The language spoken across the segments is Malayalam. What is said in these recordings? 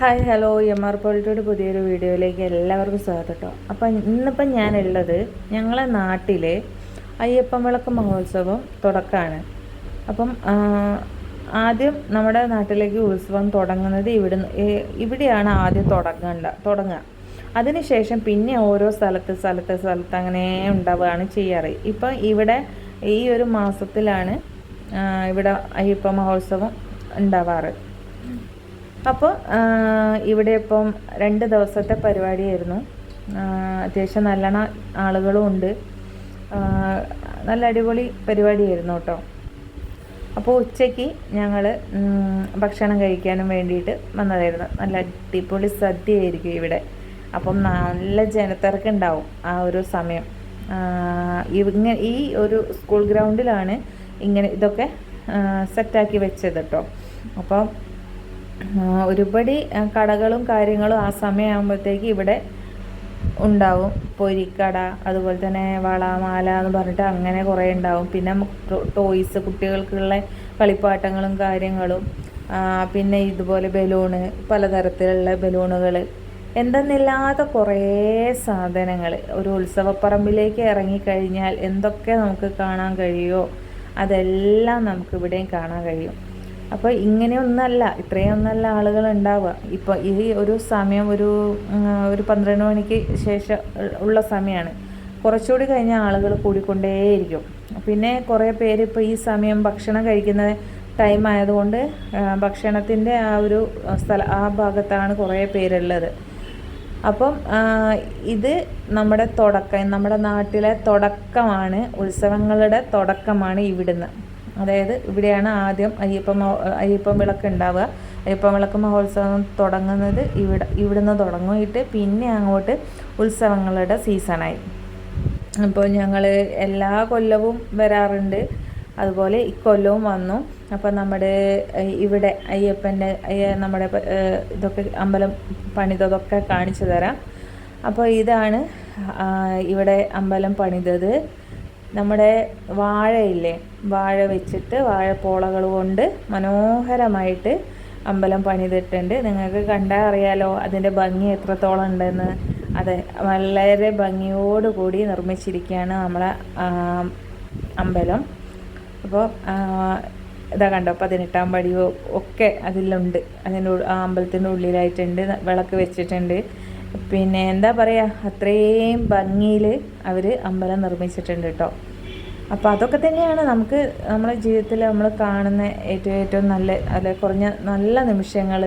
ഹായ് ഹലോ എം ആർ പോളിറ്റിയുടെ പുതിയൊരു വീഡിയോയിലേക്ക് എല്ലാവർക്കും സ്വാഗതം കേട്ടോ. അപ്പം ഇന്നിപ്പം ഞാനുള്ളത് ഞങ്ങളെ നാട്ടിലെ അയ്യപ്പൻ വിളക്ക് മഹോത്സവം തുടക്കമാണ്. അപ്പം ആദ്യം നമ്മുടെ നാട്ടിലേക്ക് ഉത്സവം തുടങ്ങുന്നത് ഇവിടുന്ന് ഇവിടെയാണ് ആദ്യം തുടങ്ങേണ്ട തുടങ്ങുക. അതിനുശേഷം പിന്നെ ഓരോ സ്ഥലത്ത് സ്ഥലത്ത് സ്ഥലത്ത് അങ്ങനെ ഉണ്ടാവുകയാണ് ചെയ്യാറ്. ഇപ്പം ഇവിടെ ഈ ഒരു മാസത്തിലാണ് ഇവിടെ അയ്യപ്പ മഹോത്സവം ഉണ്ടാവാറ്. അപ്പോൾ ഇവിടെ ഇപ്പം രണ്ട് ദിവസത്തെ പരിപാടിയായിരുന്നു. അത്യാവശ്യം നല്ലോണം ആളുകളും ഉണ്ട്. നല്ല അടിപൊളി പരിപാടിയായിരുന്നു കേട്ടോ. അപ്പോൾ ഉച്ചയ്ക്ക് ഞങ്ങൾ ഭക്ഷണം കഴിക്കാനും വേണ്ടിയിട്ട് വന്നതായിരുന്നു. നല്ല അടിപൊളി സദ്യയായിരിക്കും ഇവിടെ. അപ്പം നല്ല ജനത്തിരക്കുണ്ടാവും ആ ഒരു സമയം. ഇങ്ങ ഇങ്ങനെ ഈ ഒരു സ്കൂൾ ഗ്രൗണ്ടിലാണ് ഇങ്ങനെ ഇതൊക്കെ സെറ്റാക്കി വെച്ചത് കേട്ടോ. അപ്പോൾ ആ, ഒരുപടി കടകളും കാര്യങ്ങളും ആ സമയമാകുമ്പോഴത്തേക്ക് ഇവിടെ ഉണ്ടാവും. പൊരിക്കട അതുപോലെ തന്നെ വള മാല എന്ന് പറഞ്ഞിട്ട് അങ്ങനെ കുറേ ഉണ്ടാവും. പിന്നെ ടോയ്സ് കുട്ടികൾക്കുള്ള കളിപ്പാട്ടങ്ങളും കാര്യങ്ങളും പിന്നെ ഇതുപോലെ ബലൂണ് പലതരത്തിലുള്ള ബലൂണുകൾ എന്തെന്നില്ലാത്ത കുറേ സാധനങ്ങൾ ഒരു ഉത്സവപ്പറമ്പിലേക്ക് ഇറങ്ങിക്കഴിഞ്ഞാൽ എന്തൊക്കെ നമുക്ക് കാണാൻ കഴിയുമോ അതെല്ലാം നമുക്ക് ഇവിടെയും കാണാൻ കഴിയും. അപ്പോൾ ഇങ്ങനെയൊന്നല്ല ഇത്രയൊന്നല്ല ആളുകൾ ഉണ്ടാവുക. ഇപ്പോൾ ഈ ഒരു സമയം ഒരു ഒരു പന്ത്രണ്ട് മണിക്ക് ശേഷം ഉള്ള സമയമാണ് കുറച്ചുകൂടി കഴിഞ്ഞ ആളുകൾ കൂടിക്കൊണ്ടേയിരിക്കും. പിന്നെ കുറേ പേര് ഇപ്പോൾ ഈ സമയം ഭക്ഷണം കഴിക്കുന്ന ടൈം ആയതുകൊണ്ട് ഭക്ഷണത്തിന്റെ ആ ഒരു സ്ഥല ആ ഭാഗത്താണ് കുറേ പേരുള്ളത്. അപ്പം ഇത് നമ്മുടെ തുടക്കം നമ്മുടെ നാട്ടിലെ തുടക്കമാണ് ഉത്സവങ്ങളുടെ തുടക്കമാണ് ഇവിടുന്ന്. അതായത് ഇവിടെയാണ് ആദ്യം അയ്യപ്പ അയ്യപ്പം വിളക്ക് ഉണ്ടാവുക. അയ്യപ്പം വിളക്ക് മഹോത്സവം തുടങ്ങുന്നത് ഇവിടെ ഇവിടുന്ന് തുടങ്ങിയിട്ട് പിന്നെ അങ്ങോട്ട് ഉത്സവങ്ങളുടെ സീസണായി. അപ്പോൾ ഞങ്ങൾ എല്ലാ കൊല്ലവും വരാറുണ്ട്. അതുപോലെ ഇക്കൊല്ലവും വന്നു. അപ്പോൾ നമ്മുടെ ഇവിടെ അയ്യപ്പന്റെ അയ്യ- നമ്മുടെ ഇതൊക്കെ അമ്പലം പണിതതൊക്കെ കാണിച്ചു തരാം. അപ്പോൾ ഇതാണ് ഇവിടെ അമ്പലം പണിതത്. നമ്മുടെ വാഴയില്ലേ? വാഴ വെച്ചിട്ട് വാഴപ്പോളകൾ കൊണ്ട് മനോഹരമായിട്ട് അമ്പലം പണിതിട്ടുണ്ട്. നിങ്ങൾക്ക് കണ്ടാൽ അറിയാലോ അതിന്റെ ഭംഗി എത്രത്തോളം ഉണ്ടെന്ന്. അതെ വളരെ ഭംഗിയോടുകൂടി നിർമ്മിച്ചിരിക്കുകയാണ് നമ്മളെ അമ്പലം. അപ്പോൾ ഇതാ കണ്ടോ പതിനെട്ടാം പടിയോ ഒക്കെ അതിലുണ്ട്. അതിന്റെ അമ്പലത്തിന്റെ ഉള്ളിലായിട്ടുണ്ട് വിളക്ക് വെച്ചിട്ടുണ്ട്. പിന്നെ എന്താ പറയുക അത്രയും ഭംഗിയിൽ അവർ അമ്പലം നിർമ്മിച്ചിട്ടുണ്ട് കേട്ടോ അപ്പോൾ അതൊക്കെ തന്നെയാണ് നമുക്ക് നമ്മുടെ ജീവിതത്തിൽ നമ്മൾ കാണുന്ന ഏറ്റവും ഏറ്റവും നല്ല അല്ലെ കുറഞ്ഞ നല്ല നിമിഷങ്ങൾ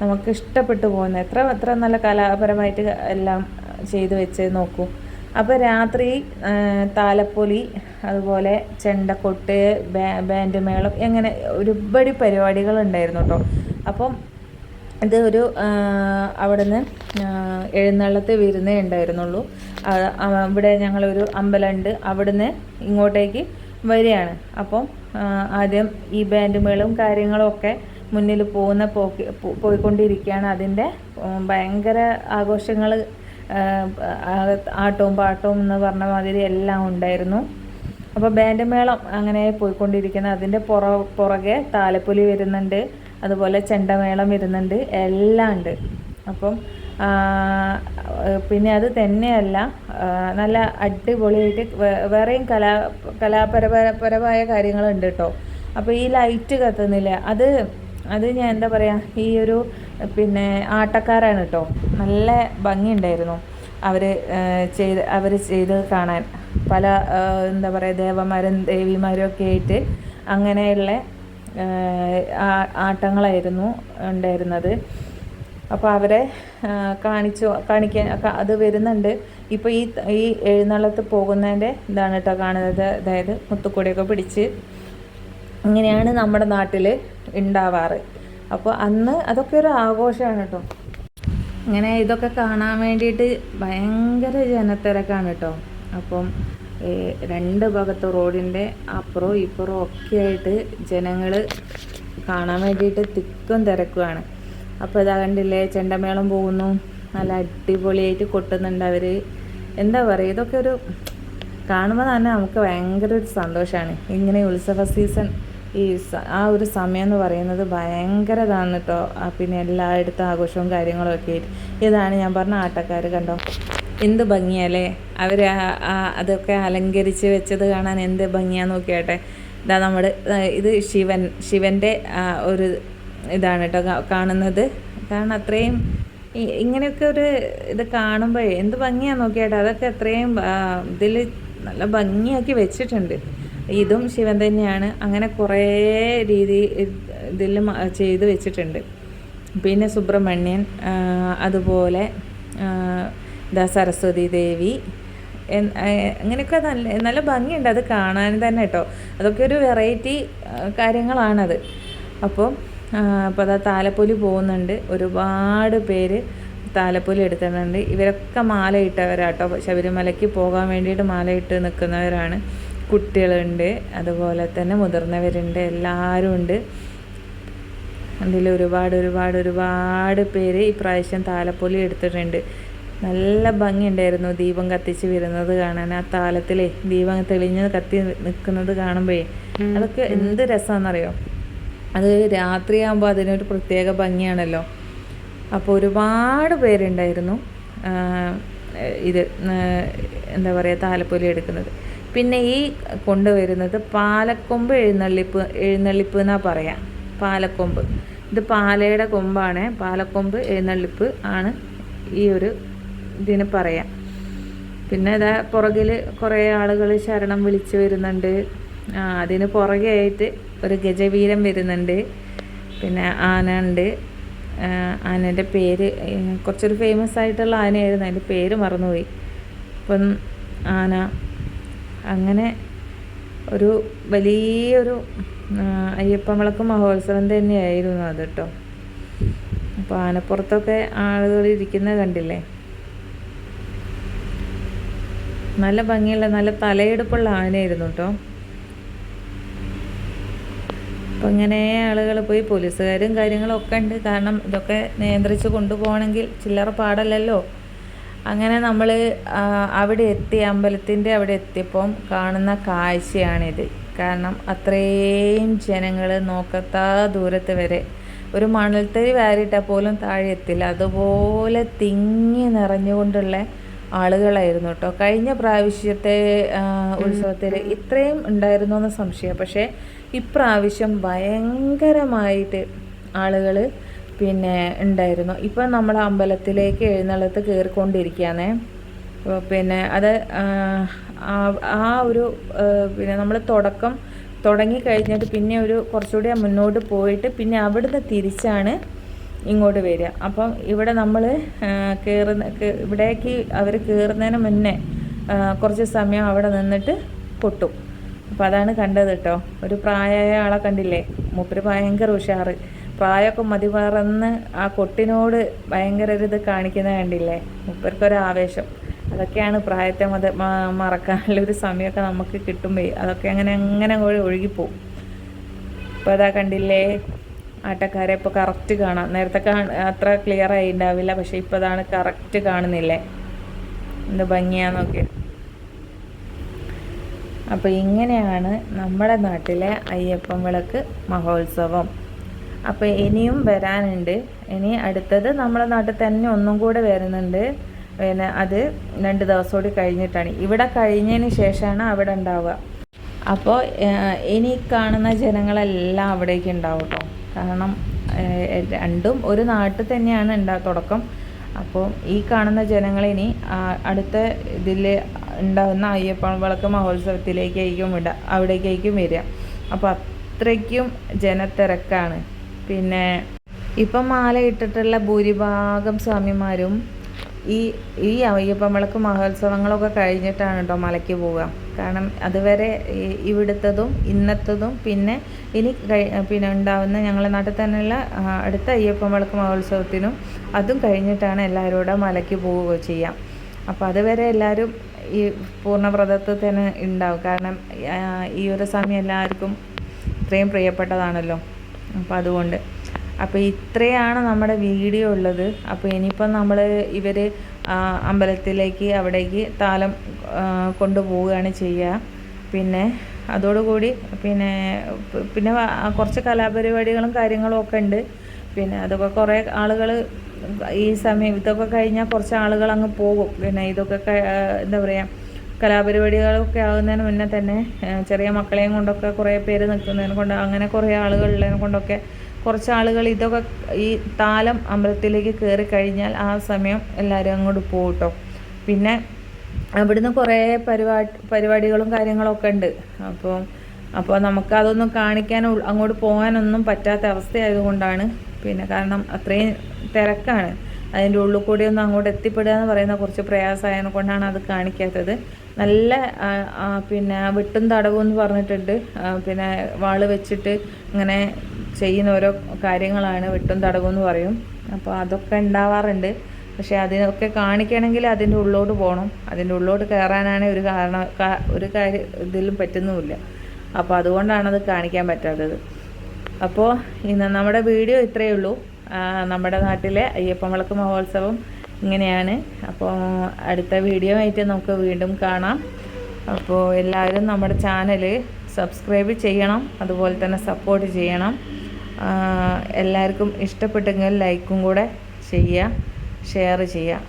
നമുക്ക് ഇഷ്ടപ്പെട്ടു പോകുന്ന എത്ര എത്ര നല്ല കലാപരമായിട്ട് എല്ലാം ചെയ്തു വെച്ച് നോക്കൂ. അപ്പോൾ രാത്രി താലപ്പൊലി അതുപോലെ ചെണ്ടക്കൊട്ട് ബാ- ബാൻഡ് മേളം എങ്ങനെ ഒരുപാട് പരിപാടികൾ ഉണ്ടായിരുന്നു കേട്ടോ അപ്പം ഇത് ഒരു അവിടുന്ന് എഴുന്നള്ളത്ത് വരുന്നേ ഉണ്ടായിരുന്നുള്ളൂ. ഇവിടെ ഞങ്ങളൊരു അമ്പലമുണ്ട്. അവിടുന്ന് ഇങ്ങോട്ടേക്ക് വരികയാണ്. അപ്പം ആദ്യം ഈ ബാൻഡ് മേളും കാര്യങ്ങളും ഒക്കെ മുന്നിൽ പോകുന്ന പോക്കി പോയിക്കൊണ്ടിരിക്കുകയാണ്. അതിന്റെ ഭയങ്കര ആഘോഷങ്ങൾ ആട്ടവും പാട്ടവും എന്ന് പറഞ്ഞ മാതിരി എല്ലാം ഉണ്ടായിരുന്നു. അപ്പോൾ ബാൻഡ് മേളം അങ്ങനെ പോയിക്കൊണ്ടിരിക്കുന്ന അതിന്റെ പുറ പുറകെ താലപ്പൊലി വരുന്നുണ്ട്. അതുപോലെ ചെണ്ടമേളം വരുന്നുണ്ട് എല്ലാം ഉണ്ട്. അപ്പം പിന്നെ അത് തന്നെയല്ല നല്ല അടിപൊളിയായിട്ട് വേറെയും കലാ കലാപരപരപരമായ കാര്യങ്ങളുണ്ട് കേട്ടോ അപ്പോൾ ഈ ലൈറ്റ് കത്തുന്നില്ല. അത് അത് ഞാൻ എന്താ പറയുക ഈ ഒരു പിന്നെ ആട്ടക്കാരാണ് കേട്ടോ നല്ല ഭംഗിയുണ്ടായിരുന്നു അവർ ചെയ്ത് അവർ ചെയ്ത് കാണാൻ. പല എന്താ പറയുക ദേവന്മാരും ദേവിമാരും ഒക്കെ ആയിട്ട് അങ്ങനെയുള്ള ആട്ടങ്ങളായിരുന്നു ഉണ്ടായിരുന്നത്. അപ്പോൾ അവരെ കാണിച്ചു കാണിക്കാൻ അത് വരുന്നുണ്ട്. ഇപ്പോൾ ഈ ഈ എഴുന്നള്ളത്ത് പോകുന്നതിന്റെ ഇതാണ് കേട്ടോ കാണുന്നത്. അതായത് മുത്തുക്കൊടിയൊക്കെ പിടിച്ച്. ഇങ്ങനെയാണ് നമ്മുടെ നാട്ടിൽ ഉണ്ടാവാറ് അപ്പോൾ അന്ന് അതൊക്കെ ഒരു ആഘോഷമാണ് കേട്ടോ ഇങ്ങനെ ഇതൊക്കെ കാണാൻ വേണ്ടിയിട്ട് ഭയങ്കര ജനത്തിരക്കാണ് കേട്ടോ അപ്പം രണ്ട് ഭാഗത്ത് റോഡിന്റെ അപ്പുറവും ഇപ്പുറവും ഒക്കെ ആയിട്ട് ജനങ്ങൾ കാണാൻ വേണ്ടിയിട്ട് തിക്കും തിരക്കുമാണ് അപ്പോൾ ഇതാ കണ്ടില്ലേ ചെണ്ടമേളം പോകുന്നു. നല്ല അടിപൊളിയായിട്ട് കൊട്ടുന്നുണ്ട് അവർ എന്താ പറയുക ഇതൊക്കെ ഒരു കാണുമ്പോൾ തന്നെ നമുക്ക് ഭയങ്കര ഒരു സന്തോഷമാണ് ഇങ്ങനെ ഉത്സവ സീസൺ ഈ ആ ഒരു സമയം എന്ന് പറയുന്നത് ഭയങ്കര ഇതാണ് കേട്ടോ പിന്നെ എല്ലായിടത്തും ആഘോഷവും കാര്യങ്ങളും ഒക്കെ ആയിട്ട്. ഇതാണ് ഞാൻ പറഞ്ഞ ആട്ടക്കാർ കണ്ടോ? എന്ത് ഭംഗിയല്ലേ? അവർ അതൊക്കെ അലങ്കരിച്ച് വെച്ചത് കാണാൻ എന്ത് ഭംഗിയാന്ന് നോക്കിയാട്ടെ. ഇതാ നമ്മുടെ ഇത് ശിവൻ ശിവന്റെ ഒരു ഇതാണ് കേട്ടോ കാണുന്നത്. കാരണം അത്രയും ഇങ്ങനെയൊക്കെ ഒരു ഇത് കാണുമ്പോഴേ എന്ത് ഭംഗിയാന്ന് നോക്കിയാട്ടെ? അതൊക്കെ അത്രയും ഇതിൽ നല്ല ഭംഗിയാക്കി വെച്ചിട്ടുണ്ട്. ഇതും ശിവൻ തന്നെയാണ്. അങ്ങനെ കുറേ രീതി ഇതിൽ ചെയ്ത് വെച്ചിട്ടുണ്ട്. പിന്നെ സുബ്രഹ്മണ്യൻ അതുപോലെ ആ, സരസ്വതി ദേവി അങ്ങനെയൊക്കെ നല്ല നല്ല ഭംഗിയുണ്ട് അത് കാണാൻ തന്നെ കേട്ടോ. അതൊക്കെ ഒരു വെറൈറ്റി കാര്യങ്ങളാണത്. അപ്പോൾ അപ്പോൾ അതാ താലപ്പൊലി പോകുന്നുണ്ട്. ഒരുപാട് പേര് താലപ്പൊലി എടുത്തിട്ടുണ്ട്. ഇവരൊക്കെ മാലയിട്ടവരാട്ടോ ശബരിമലയ്ക്ക് പോകാൻ വേണ്ടിയിട്ട് മാലയിട്ട് നിൽക്കുന്നവരാണ്. കുട്ടികളുണ്ട്. അതുപോലെ തന്നെ മുതിർന്നവരുണ്ട്. എല്ലാവരും ഉണ്ട്. അതിൽ ഒരുപാട് ഒരുപാട് ഒരുപാട് പേര് ഈ പ്രാവശ്യം താലപ്പൊലി എടുത്തിട്ടുണ്ട്. നല്ല ഭംഗിയുണ്ടായിരുന്നു ദീപം കത്തിച്ച് വരുന്നത് കാണാൻ. ആ താലത്തിലെ ദീപം തെളിഞ്ഞ് കത്തി നിൽക്കുന്നത് കാണുമ്പോഴേ അതൊക്കെ എന്ത് രസമാണെന്നറിയോ അത് രാത്രിയാകുമ്പോൾ അതിനൊരു പ്രത്യേക ഭംഗിയാണല്ലോ. അപ്പോൾ ഒരുപാട് പേരുണ്ടായിരുന്നു ഇത് എന്താ പറയുക താലപ്പൊലി എടുക്കുന്നത്. പിന്നെ ഈ കൊണ്ടുവരുന്നത് പാലക്കൊമ്പ് എഴുന്നള്ളിപ്പ് എഴുന്നള്ളിപ്പ് എന്നാ പറയാം? പാലക്കൊമ്പ്. ഇത് പാലയുടെ കൊമ്പാണ്. പാലക്കൊമ്പ് എഴുന്നള്ളിപ്പ് ആണ് ഈ ഒരു ഇതിന് പറയാം. പിന്നെ ഇതാ പുറകിൽ കുറേ ആളുകൾ ശരണം വിളിച്ച് വരുന്നുണ്ട്. അതിന് പുറകെ ആയിട്ട് ഒരു ഗജവീരം വരുന്നുണ്ട്. പിന്നെ ആന ഉണ്ട്. ആനേന്റെ പേര് കുറച്ചൊരു ഫേമസ് ആയിട്ടുള്ള ആനയായിരുന്നു. അതിന്റെ പേര് മറന്നുപോയി. അപ്പം ആന അങ്ങനെ ഒരു വലിയൊരു അയ്യപ്പ വിളക്ക് മഹോത്സവം തന്നെയായിരുന്നു അത് കേട്ടോ. അപ്പോൾ ആനപ്പുറത്തൊക്കെ ആളുകൾ ഇരിക്കുന്നത് കണ്ടില്ലേ? നല്ല ഭംഗിയുള്ള നല്ല തലയെടുപ്പുള്ള ആനയായിരുന്നു കേട്ടോ അപ്പം ഇങ്ങനെ ആളുകൾ പോയി പോലീസുകാരും കാര്യങ്ങളും ഒക്കെ ഉണ്ട്. കാരണം ഇതൊക്കെ നിയന്ത്രിച്ച് കൊണ്ടുപോകണമെങ്കിൽ ചില്ലറ പാടല്ലല്ലോ. അങ്ങനെ നമ്മൾ അവിടെ എത്തി അമ്പലത്തിന്റെ അവിടെ എത്തിയപ്പം കാണുന്ന കാഴ്ചയാണിത്. കാരണം അത്രയും ജനങ്ങൾ നോക്കത്താ ദൂരത്ത് വരെ ഒരു മണൽത്തരി വാരിയിട്ടാൽ പോലും താഴെ എത്തില്ല. അതുപോലെ തിങ്ങി നിറഞ്ഞുകൊണ്ടുള്ള ആളുകളായിരുന്നു കേട്ടോ കഴിഞ്ഞ പ്രാവശ്യത്തെ ഉത്സവത്തിൽ ഇത്രയും ഉണ്ടായിരുന്നു എന്ന് സംശയം. പക്ഷേ ഇപ്രാവശ്യം ഭയങ്കരമായിട്ട് ആളുകൾ പിന്നെ ഉണ്ടായിരുന്നു. ഇപ്പം നമ്മൾ അമ്പലത്തിലേക്ക് എഴുന്നള്ളത്ത് കയറിക്കൊണ്ടിരിക്കുകയാണേ പിന്നെ അത് ആ ഒരു പിന്നെ നമ്മൾ തുടക്കം തുടങ്ങി കഴിഞ്ഞിട്ട് പിന്നെ ഒരു കുറച്ചുകൂടി മുന്നോട്ട് പോയിട്ട് പിന്നെ അവിടുന്ന് തിരിച്ചാണ് ഇങ്ങോട്ട് വരിക. അപ്പം ഇവിടെ നമ്മൾ കയറുന്ന ഇവിടേക്ക് അവർ കയറുന്നതിന് മുന്നേ കുറച്ച് സമയം അവിടെ നിന്നിട്ട് പൊട്ടും. അപ്പോൾ അതാണ് കണ്ടത് കേട്ടോ ഒരു പ്രായമായ ആളെ കണ്ടില്ലേ? മൂപ്പര് ഭയങ്കര ഉഷാറ്. പ്രായമൊക്കെ മതി പറന്ന് ആ കൊട്ടിനോട് ഭയങ്കര ഒരു ഇത് കാണിക്കുന്നത് കണ്ടില്ലേ? മൂപ്പർക്കൊരു ആവേശം അതൊക്കെയാണ് പ്രായത്തെ മത മറക്കാനുള്ള ഒരു സമയമൊക്കെ നമുക്ക് കിട്ടുമ്പോൾ അതൊക്കെ അങ്ങനെ അങ്ങനെ കൂടി ഒഴുകിപ്പോവും. അപ്പോൾ അതാ കണ്ടില്ലേ? ആട്ടക്കാരെ ഇപ്പോൾ കറക്റ്റ് കാണാം. നേരത്തെ അത്ര ക്ലിയർ ആയി ഉണ്ടാവില്ല പക്ഷേ ഇപ്പോൾ അതാണ് കറക്റ്റ് കാണുന്നില്ലേ? എന്ത് ഭംഗിയാന്നൊക്കെ. അപ്പോൾ ഇങ്ങനെയാണ് നമ്മുടെ നാട്ടിലെ അയ്യപ്പൻ വിളക്ക് മഹോത്സവം. അപ്പോൾ ഇനിയും വരാനുണ്ട്. ഇനി അടുത്തത് നമ്മുടെ നാട്ടിൽ തന്നെ ഒന്നും കൂടെ വരുന്നുണ്ട്. പിന്നെ അത് രണ്ട് ദിവസം കൂടി കഴിഞ്ഞിട്ടാണ്. ഇവിടെ കഴിഞ്ഞതിന് ശേഷമാണ് അവിടെ ഉണ്ടാവുക. അപ്പോൾ ഇനി കാണുന്ന ജനങ്ങളെല്ലാം അവിടേക്ക് ഉണ്ടാവും കേട്ടോ. കാരണം രണ്ടും ഒരു നാട്ടിൽ തന്നെയാണ് ഉണ്ടാ തുടക്കം. അപ്പോൾ ഈ കാണുന്ന ജനങ്ങളിനി അടുത്ത ഇതിൽ ഉണ്ടാകുന്ന അയ്യപ്പ വിളക്ക് മഹോത്സവത്തിലേക്കായിരിക്കും വിടുക അവിടേക്കായിരിക്കും വരിക. അപ്പോൾ അത്രയ്ക്കും ജനത്തിരക്കാണ്. പിന്നെ ഇപ്പം മാല ഇട്ടിട്ടുള്ള ഭൂരിഭാഗം സ്വാമിമാരും ഈ ഈ അയ്യപ്പ വിളക്ക് മഹോത്സവങ്ങളൊക്കെ കഴിഞ്ഞിട്ടാണ് കേട്ടോ മലയ്ക്ക് പോവുക. കാരണം അതുവരെ ഇവിടുത്തതും ഇന്നത്തതും പിന്നെ ഇനി പിന്നെ ഉണ്ടാവുന്ന ഞങ്ങളുടെ നാട്ടിൽ തന്നെയുള്ള അടുത്ത അയ്യപ്പൻ വിളക്ക് മഹോത്സവത്തിനും അതും കഴിഞ്ഞിട്ടാണ് എല്ലാവരും കൂടെ മലയ്ക്ക് പോവുക ചെയ്യാം. അപ്പോൾ അതുവരെ എല്ലാവരും ഈ പൂർണവ്രതത്തിൽ തന്നെ ഉണ്ടാവും. കാരണം ഈ ഒരു സമയം എല്ലാവർക്കും ഇത്രയും പ്രിയപ്പെട്ടതാണല്ലോ. അപ്പോൾ അതുകൊണ്ട്. അപ്പോൾ ഇത്രയാണ് നമ്മുടെ വീഡിയോ ഉള്ളത്. അപ്പോൾ ഇനിയിപ്പം നമ്മൾ ഇവർ അമ്പലത്തിലേക്ക് അവിടേക്ക് താലം കൊണ്ടുപോവുകയാണ് ചെയ്യുക. പിന്നെ അതോടുകൂടി പിന്നെ പിന്നെ കുറച്ച് കലാപരിപാടികളും കാര്യങ്ങളും ഒക്കെ ഉണ്ട്. പിന്നെ അതൊക്കെ കുറേ ആളുകൾ ഈ സമയം ഇതൊക്കെ കഴിഞ്ഞാൽ കുറച്ച് ആളുകൾ അങ്ങ് പോകും. പിന്നെ ഇതൊക്കെ എന്താ പറയുക കലാപരിപാടികളൊക്കെ ആകുന്നതിന് മുന്നേ തന്നെ ചെറിയ മക്കളെയും കൊണ്ടൊക്കെ കുറേ പേര് നിൽക്കുന്നതിനെ കൊണ്ട് അങ്ങനെ കുറേ ആളുകളുള്ളതിനെ കൊണ്ടൊക്കെ കുറച്ച് ആളുകൾ ഇതൊക്കെ ഈ താലം അമ്പലത്തിലേക്ക് കയറി കഴിഞ്ഞാൽ ആ സമയം എല്ലാവരും അങ്ങോട്ട് പോകും കേട്ടോ പിന്നെ അവിടുന്ന് കുറേ പരിപാടി പരിപാടികളും കാര്യങ്ങളൊക്കെ ഉണ്ട്. അപ്പോൾ അപ്പോൾ നമുക്ക് അതൊന്നും കാണിക്കാൻ അങ്ങോട്ട് പോകാനൊന്നും പറ്റാത്ത അവസ്ഥയായതുകൊണ്ടാണ്. പിന്നെ കാരണം അത്രയും തിരക്കാണ്. അതിന്റെ ഉള്ളിൽ കൂടി ഒന്നും അങ്ങോട്ട് എത്തിപ്പെടുക എന്ന് പറയുന്ന കുറച്ച് പ്രയാസമായതിനെ കൊണ്ടാണ് അത് കാണിക്കാത്തത്. നല്ല പിന്നെ വെട്ടും തടവും എന്ന് പറഞ്ഞിട്ടുണ്ട്. പിന്നെ വാൾ വെച്ചിട്ട് ഇങ്ങനെ ചെയ്യുന്ന ഓരോ കാര്യങ്ങളാണ് വെട്ടും തടവും എന്ന് പറയും. അപ്പോൾ അതൊക്കെ ഉണ്ടാവാറുണ്ട്. പക്ഷേ അതിനൊക്കെ കാണിക്കണമെങ്കിൽ അതിന്റെ ഉള്ളോട്ട് പോകണം. അതിന്റെ ഉള്ളോട്ട് കയറാനാണ് ഒരു കാരണം ഒരു കാര്യം ഇതിലും പറ്റുന്നുമില്ല. അപ്പോൾ അതുകൊണ്ടാണ് അത് കാണിക്കാൻ പറ്റാത്തത്. അപ്പോൾ ഇന്ന് നമ്മുടെ വീഡിയോ ഇത്രയേ ഉള്ളൂ. നമ്മുടെ നാട്ടിലെ അയ്യപ്പൻ വിളക്ക് മഹോത്സവം ഇങ്ങനെയാണ്. അപ്പോൾ അടുത്ത വീഡിയോ ആയിട്ട് നമുക്ക് വീണ്ടും കാണാം. അപ്പോൾ എല്ലാവരും നമ്മുടെ ചാനൽ സബ്സ്ക്രൈബ് ചെയ്യണം. അതുപോലെ തന്നെ സപ്പോർട്ട് ചെയ്യണം. എല്ലാവർക്കും ഇഷ്ടപ്പെട്ടെങ്കിൽ ലൈക്കും കൂടെ ചെയ്യുക ഷെയർ ചെയ്യുക.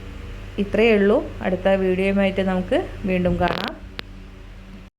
ഇത്രയേ ഉള്ളൂ. അടുത്ത വീഡിയോയുമായിട്ട് നമുക്ക് വീണ്ടും കാണാം.